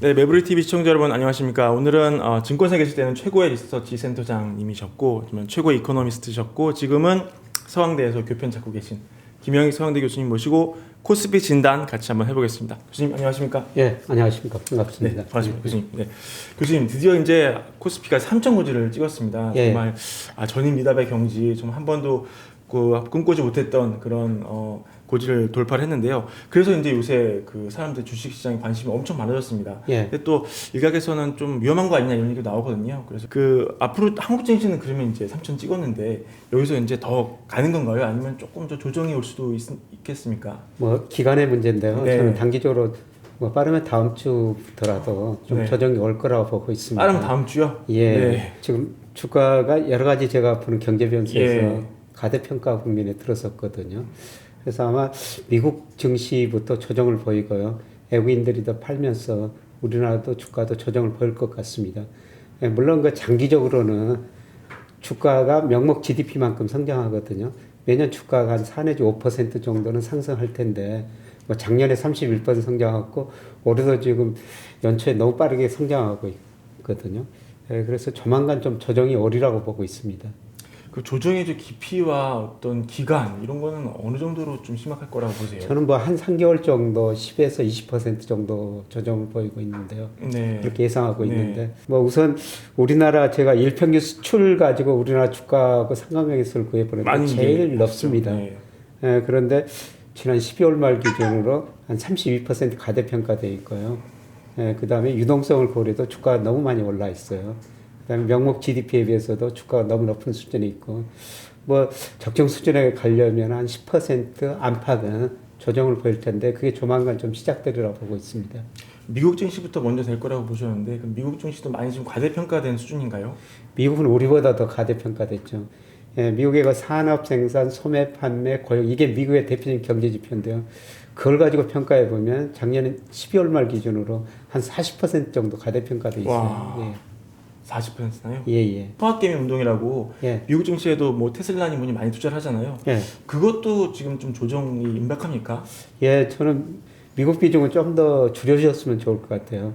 네, 매브리 TV 시청자 여러분 안녕하십니까? 오늘은 어, 증권사 계실 때는 최고의 리서치 센터장님이셨고, 좀 최고의 이코노미스트셨고, 지금은 서강대에서 교편 찾고 계신 김영희 서강대 교수님 모시고 코스피 진단 같이 한번 해보겠습니다. 교수님 안녕하십니까? 예, 안녕하십니까. 네, 반갑습니다. 반갑습니다, 교수님. 네, 교수님 드디어 이제 코스피가 3천 고지를 찍었습니다. 예. 정말 아, 전임 미답의 경지 좀 한 번도 그 꿈꾸지 못했던 그런 어, 고지를 돌파를 했는데요. 그래서 이제 요새 그 사람들 주식 시장에 관심이 엄청 많아졌습니다. 예. 근데 또 일각에서는 좀 위험한 거 아니냐 이런 얘기도 나오거든요. 그래서 그 앞으로 한국 증시는 그러면 이제 3천 찍었는데 여기서 이제 더 가는 건가요? 아니면 조금 더 조정이 올 수도 있, 겠습니까 뭐 기간의 문제인데요. 네. 저는 단기적으로 뭐 빠르면 다음 주부터라도 좀 네. 조정이 올 거라고 보고 있습니다. 빠르면 다음 주요? 예. 네. 지금 주가가 여러 가지 제가 보는 경제 변수에서 예. 가대평가 국면에 들어섰거든요. 그래서 아마 미국 증시부터 조정을 보이고요. 외국인들이 더 팔면서 우리나라도 주가도 조정을 보일 것 같습니다. 예, 물론 그 장기적으로는 주가가 명목 GDP만큼 성장하거든요. 매년 주가가 한 4 내지 5% 정도는 상승할 텐데 뭐 작년에 31% 성장했고 올해도 지금 연초에 너무 빠르게 성장하고 있거든요. 예, 그래서 조만간 좀 조정이 오리라고 보고 있습니다. 그 조정의 저 깊이와 어떤 기간 이런 거는 어느 정도로 좀 심각할 거라고 보세요? 저는 뭐 한 3개월 정도 10에서 20% 정도 조정을 보이고 있는데요. 네. 그렇게 예상하고 네. 있는데 뭐 우선 우리나라 제가 일평균 수출 가지고 우리나라 주가하고 상관관계성을 구해보니까 많이 제일 이제 높습니다. 네. 예, 그런데 지난 12월 말 기준으로 한 32% 가대평가돼 있고요. 예, 그 다음에 유동성을 고려해도 주가가 너무 많이 올라 있어요. 그 다음에 명목 GDP에 비해서도 주가가 너무 높은 수준에 있고, 뭐 적정 수준에 가려면 한 10% 안팎은 조정을 보일 텐데, 그게 조만간 좀 시작되리라 보고 있습니다. 미국 증시부터 먼저 될 거라고 보셨는데 그럼 미국 증시도 많이 지금 과대평가된 수준인가요? 미국은 우리보다 더 가대평가됐죠. 예, 미국의 그 산업 생산, 소매 판매, 고용 이게 미국의 대표적인 경제 지표인데요. 그걸 가지고 평가해 보면 작년에 12월 말 기준으로 한 40% 정도 가대평가돼 있어요. 와. 40%나요? 예, 예, 예. 통합개미 운동이라고 예. 미국 증시에도 뭐 테슬라니 뭐니 많이 투자를 하잖아요. 예. 그것도 지금 좀 조정이 임박합니까? 예, 저는 미국 비중을 좀 더 줄여주셨으면 좋을 것 같아요.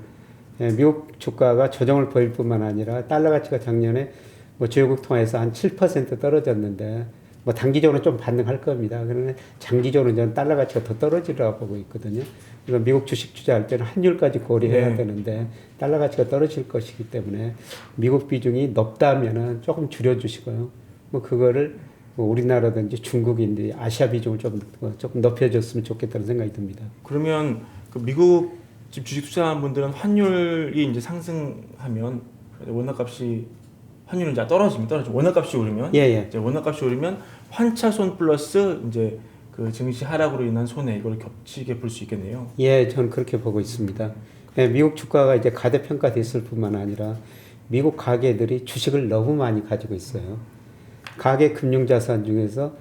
예, 미국 주가가 조정을 보일 뿐만 아니라 달러 가치가 작년에 뭐 주요국 통화에서 한 7% 떨어졌는데 뭐 단기적으로 좀 반등할 겁니다. 그러나 장기적으로 저는 달러 가치가 더 떨어지리라고 보고 있거든요. 이거 미국 주식 투자할 때는 환율까지 고려해야 네. 되는데 달러 가치가 떨어질 것이기 때문에 미국 비중이 높다면은 조금 줄여주시고요. 뭐 그거를 뭐 우리나라든지 중국인지 아시아 비중을 좀 어, 조금 높여줬으면 좋겠다는 생각이 듭니다. 그러면 그 미국 집 주식 투자한 분들은 환율이 이제 상승하면 원화값이 환율은 이제 떨어지면 떨어지면 원화값이 오르면 예, 예. 이제 원화값이 오르면 환차손 플러스 이제 그 증시 하락으로 인한 손해 이걸 겹치게 볼 수 있겠네요. 예, 저는 그렇게 보고 있습니다. 예, 미국 주가가 이제 가대평가됐을 뿐만 아니라 미국 가계들이 주식을 너무 많이 가지고 있어요. 가계 금융자산 중에서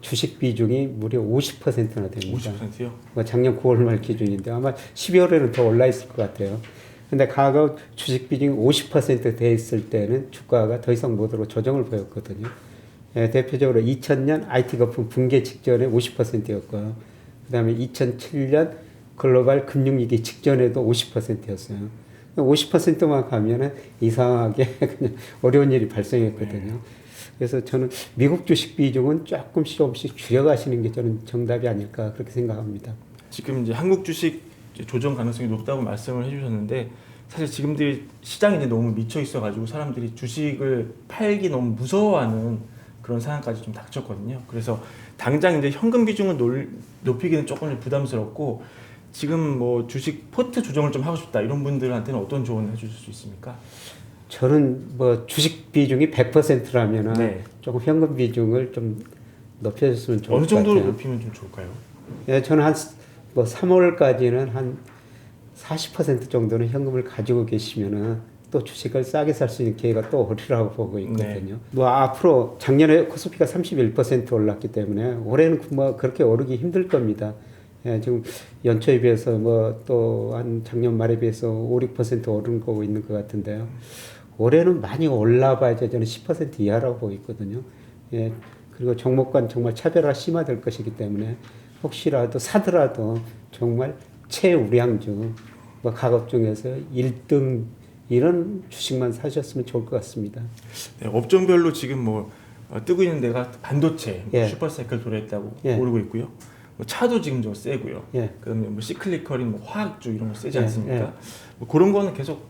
주식 비중이 무려 50%나 됩니다. 50%요? 뭐 작년 9월 말 기준인데 아마 12월에는 더 올라 있을 것 같아요. 근데 과거 주식 비중이 50%돼 있을 때는 주가가 더 이상 못 오르고 조정을 보였거든요. 예, 대표적으로 2000년 IT 거품 붕괴 직전에 50%였고요. 그 다음에 2007년 글로벌 금융위기 직전에도 50%였어요. 50%만 가면은 이상하게 그냥 어려운 일이 발생했거든요. 그래서 저는 미국 주식 비중은 조금씩 조금씩 줄여가시는 게 저는 정답이 아닐까 그렇게 생각합니다. 지금 이제 한국 주식 조정 가능성이 높다고 말씀을 해주셨는데 사실 지금들이 시장이 이제 너무 미쳐 있어가지고 사람들이 주식을 팔기 너무 무서워하는 그런 상황까지 좀 닥쳤거든요. 그래서 당장 이제 현금 비중을 놀- 높이기는 조금 부담스럽고 지금 뭐 주식 포트 조정을 좀 하고 싶다 이런 분들한테는 어떤 조언을 해주실 수 있습니까? 저는 뭐 주식 비중이 100%라면은 네. 조금 현금 비중을 좀 높여줬으면 좋을 어느 것 정도로 같아요. 높이면 좀 좋을까요? 예, 저는 한 뭐 3월까지는 한 40% 정도는 현금을 가지고 계시면은 또 주식을 싸게 살 수 있는 기회가 또 오리라고 보고 있거든요. 뭐 앞으로 작년에 코스피가 31% 올랐기 때문에 올해는 뭐 그렇게 오르기 힘들 겁니다. 예, 지금 연초에 비해서 뭐 또 한 작년 말에 비해서 5, 6% 오른 거고 있는 것 같은데요. 올해는 많이 올라봐야지 저는 10% 이하라고 보고 있거든요. 예, 그리고 종목 간 정말 차별화 심화될 것이기 때문에 혹시라도 사더라도 정말 최우량주 뭐 가업 중에서 1등 이런 주식만 사셨으면 좋을 것 같습니다. 네, 업종별로 지금 뭐 어, 뜨고 있는 데가 반도체, 뭐 예. 슈퍼사이클 돌아있다고 예. 오르고 있고요. 뭐 차도 지금 좀 세고요. 예. 그다음에 뭐 시클리컬인 뭐 화학주 이런 거 세지 예, 않습니까? 예. 뭐 그런 거는 계속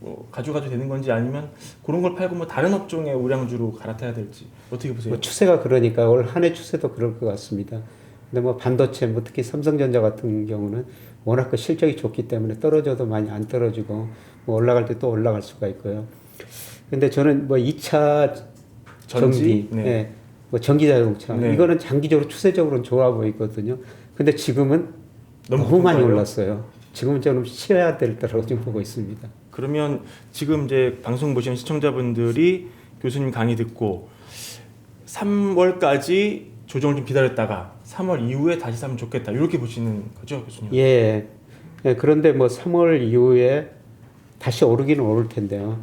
뭐 가져가도 되는 건지 아니면 그런 걸 팔고 뭐 다른 업종의 우량주로 갈아타야 될지 어떻게 보세요? 뭐 추세가 그러니까 올 한 해 추세도 그럴 것 같습니다. 근데 뭐 반도체, 뭐 특히 삼성전자 같은 경우는 워낙 그 실적이 좋기 때문에 떨어져도 많이 안 떨어지고 뭐 올라갈 때 또 올라갈 수가 있고요. 근데 저는 뭐 2차 전기? 네. 네. 뭐 전기 자동차 네. 이거는 장기적으로 추세적으로는 좋아 보이거든요. 근데 지금은 너무 너무, 많이? 올랐어요. 지금은 저는 쉬어야 될 때라고 지금 보고 있습니다. 그러면 지금 이제 방송 보시는 시청자분들이 교수님 강의 듣고 3월까지 조정을 좀 기다렸다가 3월 이후에 다시 사면 좋겠다 이렇게 보시는 거죠 교수님? 예. 예, 그런데 뭐 3월 이후에 다시 오르기는 오를 텐데요.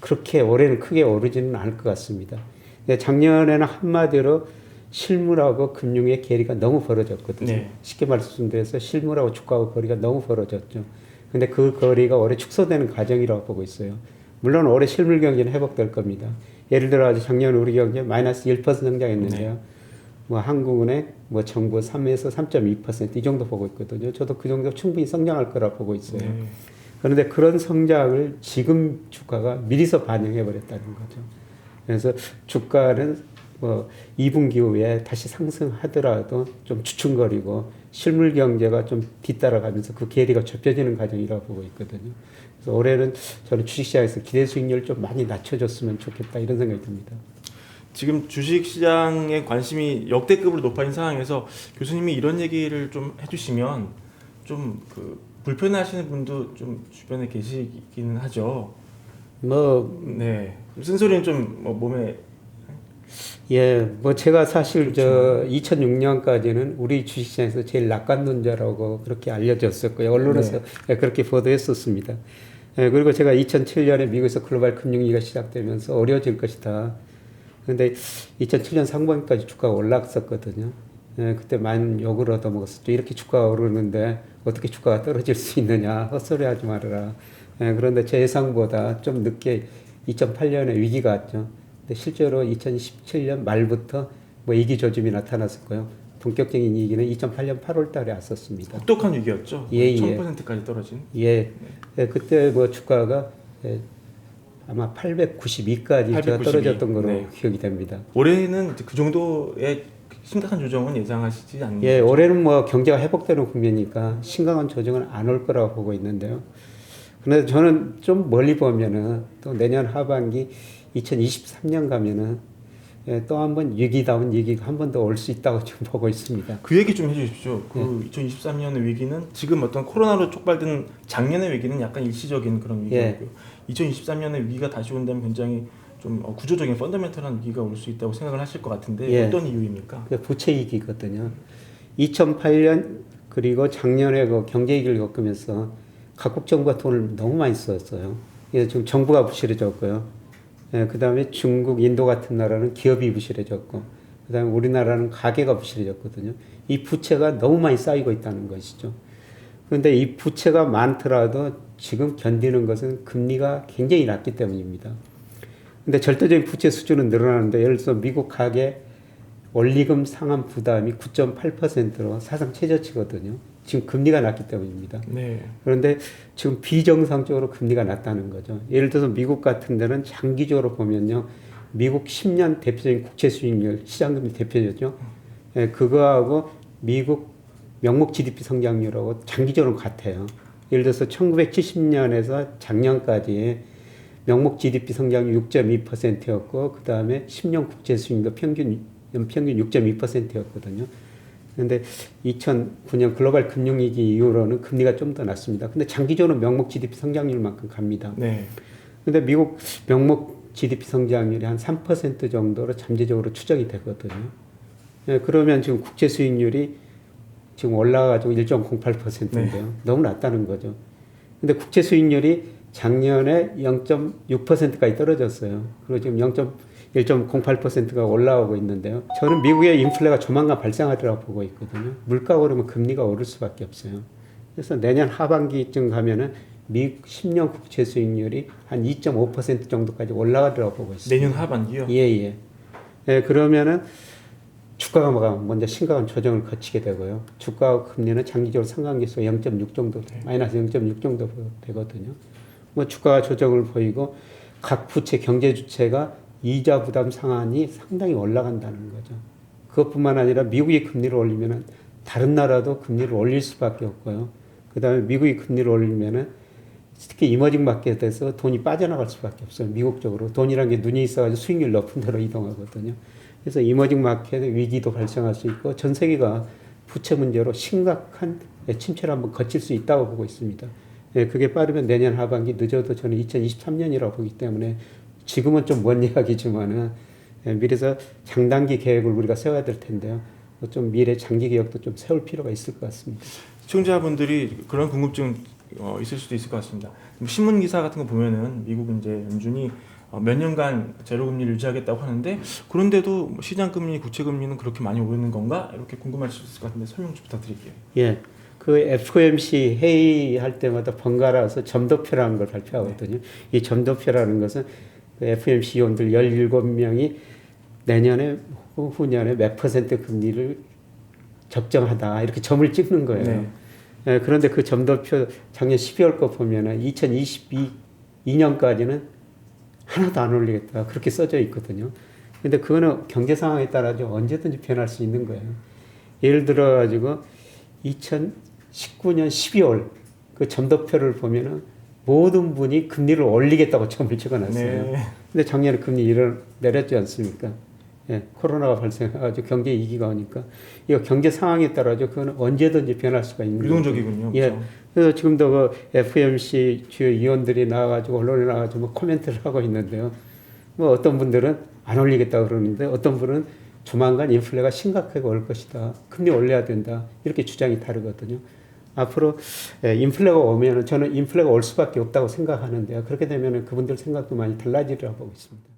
그렇게 올해는 크게 오르지는 않을 것 같습니다. 예, 작년에는 한마디로 실물하고 금융의 괴리가 너무 벌어졌거든요. 네. 쉽게 말씀드려서 실물하고 주가하고 거리가 너무 벌어졌죠. 근데 그 거리가 올해 축소되는 과정이라고 보고 있어요. 물론 올해 실물 경제는 회복될 겁니다. 예를 들어 아주 작년 우리 경제 마이너스 1% 성장했는데요. 뭐 한국은행, 뭐 정부 3에서 3.2%이 정도 보고 있거든요. 저도 그 정도 충분히 성장할 거라 보고 있어요. 네. 그런데 그런 성장을 지금 주가가 미리서 반영해 버렸다는 거죠. 그래서 주가는 뭐 2분기 후에 다시 상승하더라도 좀 주춤거리고 실물 경제가 좀 뒤따라가면서 그 괴리가 좁혀지는 과정이라고 보고 있거든요. 그래서 올해는 저는 주식시장에서 기대 수익률 좀 많이 낮춰줬으면 좋겠다 이런 생각이 듭니다. 지금 주식 시장에 관심이 역대급으로 높아진 상황에서 교수님이 이런 얘기를 좀 해주시면 좀 그 불편해하시는 분도 좀 주변에 계시기는 하죠. 뭐 네. 쓴소리는 좀 뭐 몸에 예, 뭐 제가 사실 저 2006년까지는 우리 주식시장에서 제일 낙관론자라고 그렇게 알려졌었고요. 언론에서 예, 그렇게 보도했었습니다. 예, 그리고 제가 2007년에 미국에서 글로벌 금융위기가 시작되면서 어려워질 것이다. 근데 2007년 상반기까지 주가가 올랐었거든요. 예, 그때 많은 욕을 얻어먹었었죠. 이렇게 주가가 오르는데 어떻게 주가가 떨어질 수 있느냐. 헛소리 하지 말아라. 예, 그런데 제 예상보다 좀 늦게 2008년에 위기가 왔죠. 근데 실제로 2017년 말부터 뭐 이기 조짐이 나타났었고요. 본격적인 위기는 2008년 8월 달에 왔었습니다. 혹독한 위기였죠. 예, 예. 1000%까지 떨어진. 예, 예, 그때 뭐 주가가 예, 아마 892까지 892, 떨어졌던 거로 네. 기억이 됩니다. 올해는 이제 그 정도의 심각한 조정은 예상하시지 않는 예, 거죠? 올해는 뭐 경제가 회복되는 국면이니까 심각한 조정은 안 올 거라고 보고 있는데요. 그런데 저는 좀 멀리 보면은 또 내년 하반기 2023년 가면은 예, 또 한 번 위기다운 위기가 한 번 더 올 수 있다고 지금 보고 있습니다. 그 얘기 좀 해주십시오. 그 예. 2023년의 위기는 지금 어떤 코로나로 촉발된 작년의 위기는 약간 일시적인 그런 예. 위기고요. 2023년의 위기가 다시 온다면 굉장히 좀 어, 구조적인 펀더멘털한 위기가 올 수 있다고 생각을 하실 것 같은데 예. 어떤 이유입니까? 그 부채 위기거든요. 2008년 그리고 작년에 그 경제 위기를 겪으면서 각국 정부가 돈을 너무 많이 썼어요. 그래서 지금 정부가 부실해졌고요. 예, 그 다음에 중국, 인도 같은 나라는 기업이 부실해졌고, 그 다음에 우리나라는 가게가 부실해졌거든요. 이 부채가 너무 많이 쌓이고 있다는 것이죠. 그런데 이 부채가 많더라도 지금 견디는 것은 금리가 굉장히 낮기 때문입니다. 근데 절대적인 부채 수준은 늘어나는데 예를 들어서 미국 가계 원리금 상환 부담이 9.8%로 사상 최저치거든요. 지금 금리가 낮기 때문입니다. 네. 그런데 지금 비정상적으로 금리가 낮다는 거죠. 예를 들어서 미국 같은 데는 장기적으로 보면요. 미국 10년 대표적인 국채 수익률, 시장금리 대표죠. 예, 그거하고 미국 명목 GDP 성장률하고 장기적으로 같아요. 예를 들어서 1970년에서 작년까지 명목 GDP 성장률 6.2%였고 그 다음에 10년 국채 수익률 평균 연평균 6.2%였거든요. 근데 2009년 글로벌 금융위기 이후로는 금리가 좀 더 낮습니다. 근데 장기적으로 명목 GDP 성장률만큼 갑니다. 네. 근데 미국 명목 GDP 성장률이 한 3% 정도로 잠재적으로 추정이 되거든요. 예, 그러면 지금 국채 수익률이 지금 올라가지고 1.08%인데요. 너무 낮다는 거죠. 근데 국채 수익률이 작년에 0.6%까지 떨어졌어요. 그리고 지금 0.1.08%가 올라오고 있는데요. 저는 미국의 인플레가 조만간 발생하리라고 보고 있거든요. 물가 오르면 금리가 오를 수밖에 없어요. 그래서 내년 하반기쯤 가면은 미국 10년 국채 수익률이 한 2.5% 정도까지 올라가리라고 보고 있습니다. 내년 하반기요. 예, 예. 예, 그러면은 주가가 뭐가 먼저 심각한 조정을 거치게 되고요. 주가 금리는 장기적으로 상관계수 0.6 정도, 돼, 마이너스 0.6 정도 되거든요. 뭐 주가 조정을 보이고 각 부채 경제 주체가 이자 부담 상한이 상당히 올라간다는 거죠. 그것뿐만 아니라 미국이 금리를 올리면은 다른 나라도 금리를 올릴 수밖에 없고요. 그 다음에 미국이 금리를 올리면은 특히 이머징 마켓에서 돈이 빠져나갈 수밖에 없어요. 미국 쪽으로 돈이란 게 눈이 있어가지고 수익률 높은 데로 이동하거든요. 그래서 이머징 마켓 위기도 발생할 수 있고 전 세계가 부채 문제로 심각한 침체를 한번 거칠 수 있다고 보고 있습니다. 예, 그게 빠르면 내년 하반기 늦어도 저는 2023년이라고 보기 때문에 지금은 좀 먼 이야기지만은 예, 미래서 장단기 계획을 우리가 세워야 될 텐데요. 좀 미래 장기 계획도 좀 세울 필요가 있을 것 같습니다. 시청자분들이 그런 궁금증 어, 있을 수도 있을 것 같습니다. 뭐 신문 기사 같은 거 보면은 미국 이제 연준이 어, 몇 년간 제로 금리를 유지하겠다고 하는데 그런데도 뭐 시장 금리, 국채 금리는 그렇게 많이 오르는 건가? 이렇게 궁금할 수 있을 것 같은데 설명 좀 부탁드릴게요. 예. 그 FOMC 회의할 때마다 번갈아서 점도표라는 걸 발표하거든요. 이 점도표라는 것은 그 FOMC 위원들 17명이 내년에 후년에 몇 퍼센트 금리를 적정하다 이렇게 점을 찍는 거예요. 네. 예, 그런데 그 점도표 작년 12월 거 보면은 2022년까지는 하나도 안 올리겠다 그렇게 써져 있거든요. 근데 그거는 경제 상황에 따라서 언제든지 변할 수 있는 거예요. 예를 들어 가지고 2019년 12월 그 점도표를 보면은 모든 분이 금리를 올리겠다고 점을 찍어놨어요. 네. 근데 작년에 금리 일을 내렸지 않습니까? 예, 코로나가 발생해가지고 경제 위기가 오니까 이거 경제 상황에 따라서 그거는 언제든지 변할 수가 있는. 유동적이군요. 예. 그렇죠? 그래서 지금도 그 FMC 주요 위원들이 나와가지고 언론에 나와가지고 뭐 코멘트를 하고 있는데요. 뭐 어떤 분들은 안 올리겠다 그러는데 어떤 분은 조만간 인플레가 심각하게 올 것이다. 금리 올려야 된다. 이렇게 주장이 다르거든요. 앞으로 예, 인플레가 오면은 저는 인플레가 올 수밖에 없다고 생각하는데요. 그렇게 되면은 그분들 생각도 많이 달라지리라고 보고 있습니다.